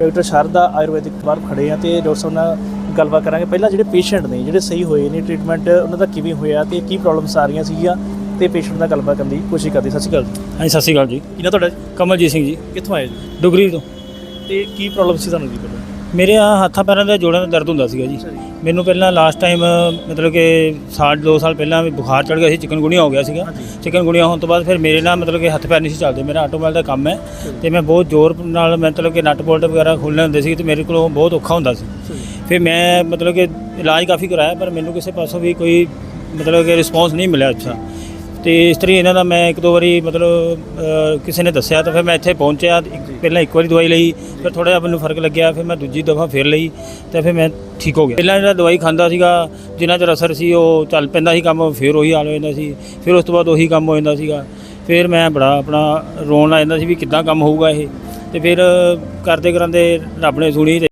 Doctor Sharda Ayurvedic ਬਾਹਰ ਖੜੇ ਆ ਤੇ ਡਾਕਟਰ ਸਾਹਿਬ ਨਾਲ ਗੱਲਬਾਤ ਕਰਾਂਗੇ। ਪਹਿਲਾਂ ਜਿਹੜੇ ਪੇਸ਼ੈਂਟ ਨੇ ਜਿਹੜੇ ਸਹੀ ਹੋਏ ਨੇ ਟ੍ਰੀਟਮੈਂਟ ਉਹਨਾਂ ਦਾ ਕਿਵੇਂ ਹੋਇਆ ਤੇ ਕੀ ਪ੍ਰੋਬਲਮਸ ਆ ਰਹੀਆਂ ਸੀਗੀਆਂ ਤੇ ਪੇਸ਼ੈਂਟ ਨਾਲ ਗੱਲਬਾਤ ਕਰਨ ਦੀ ਕੋਸ਼ਿਸ਼ ਕਰਦੇ। ਸਤਿ ਸ਼੍ਰੀ ਅਕਾਲ ਜੀ। ਹਾਂਜੀ ਸਤਿ ਸ਼੍ਰੀ ਅਕਾਲ ਜੀ। ਇਹਨਾਂ ਤੁਹਾਡਾ? ਕਮਲਜੀਤ ਸਿੰਘ ਜੀ। ਕਿੱਥੋਂ ਆਏ ਜੀ? ਡੁਗਰੀ ਤੋਂ। ਤੇ ਕੀ ਪ੍ਰੋਬਲਮ ਸੀ ਤੁਹਾਨੂੰ ਜੀ ਪਹਿਲਾਂ? ਮੇਰੇ ਆ ਹੱਥਾਂ ਪੈਰਾਂ ਦੇ ਜੋੜਾਂ ਦਾ ਦਰਦ ਹੁੰਦਾ ਸੀਗਾ ਜੀ। ਮੈਨੂੰ ਪਹਿਲਾਂ ਲਾਸਟ ਟਾਈਮ ਮਤਲਬ ਕਿ ਸਾਲ, ਦੋ ਸਾਲ ਪਹਿਲਾਂ ਵੀ ਬੁਖਾਰ ਚੜ ਗਿਆ ਸੀ ਚਿਕਨਗੁਨੀਆ ਹੋ ਗਿਆ ਸੀਗਾ। ਹਾਂਜੀ। ਚਿਕਨਗੁਨੀਆ ਹੋਣ ਤੋਂ ਬਾਅਦ ਫਿਰ ਮੇਰੇ ਨਾਲ ਮਤਲਬ ਕਿ ਹੱਥ ਪੈਰ ਨਹੀਂ ਸੀ ਚੱਲਦੇ, ਮੇਰਾ ਆਟੋਮੋਬਾਈਲ ਦਾ ਕੰਮ ਹੈ। ਤੇ ਮੈਂ ਬਹੁਤ ਜ਼ੋਰ ਨਾਲ ਮਤਲਬ ਕਿ ਨਟ ਬੋਲਟ ਵਗੈਰਾ ਖੋਲ੍ਹਣੇ ਹੁੰਦੇ ਸੀ ਤੇ ਮੇਰੇ ਕੋਲੋਂ ਬਹੁਤ ਔਖਾ ਹੁੰਦਾ ਸੀ। ਫਿਰ ਮੈਂ ਮਤਲਬ ਕਿ ਇਲਾਜ ਕਾਫੀ ਕਰਾਇਆ, ਪਰ ਮੈਨੂੰ ਕਿਸੇ ਪਾਸੋਂ ਵੀ ਕੋਈ ਮਤਲਬ ਕਿ ਰਿਸਪੌਂਸ ਨਹੀਂ ਮਿਲਿਆ ਅੱਛਾ। ਤੇ ਇਸ ਤਰ੍ਹਾਂ ਹੀ ਇਹਨਾਂ ਦਾ ਮੈਂ ਇੱਕ ਦੋ ਵਾਰੀ ਮਤਲਬ ਅ, ਕਿਸੇ ਨੇ ਦੱਸਿਆ ਤਾਂ ਫਿਰ ਮੈਂ ਇੱਥੇ ਪਹੁੰਚਿਆ। ਇੱਕ- ਪਹਿਲਾਂ ਇੱਕ ਵਾਰੀ ਦਵਾਈ ਲਈ ਫਿਰ ਥੋੜਾ ਜਿਹਾ ਮੈਨੂੰ ਫ਼ਰਕ ਲੱਗਿਆ ਫਿਰ ਮੈਂ ਦੂਜੀ ਦਫਾ ਫਿਰ ਲਈ ਤੇ ਫਿਰ ਮੈਂ ਠੀਕ ਹੋ ਗਿਆ। ਪਹਿਲਾਂ ਜਿਹੜਾ ਦਵਾਈ ਖਾਂਦਾ ਸੀਗਾ ਜਿੰਨਾ ਚਿਰ ਅਸਰ ਸੀ ਉਹ ਚੱਲ ਪੈਂਦਾ ਸੀ ਕੰਮ ਫਿਰ ਉਹੀ ਹਾਲ ਹੋ ਜਾਂਦਾ ਸੀ। ਫਿਰ ਉਸ ਤੋਂ ਬਾਅਦ ਉਹੀ ਕੰਮ ਹੋ ਜਾਂਦਾ ਸੀਗਾ। ਫਿਰ ਮੈਂ ਬੜਾ ਆਪਣਾ ਰੋਣ ਲੱਗ ਜਾਂਦਾ ਸੀ ਵੀ ਕਿੱਦਾਂ ਕੰਮ ਹੋਊਗਾ ਇਹ। ਤੇ ਫਿਰ ਕਰਦੇ ਕਰਾਂਦੇ ਰੱਬ ਨੇ ਸੁਣੀ ਤੇ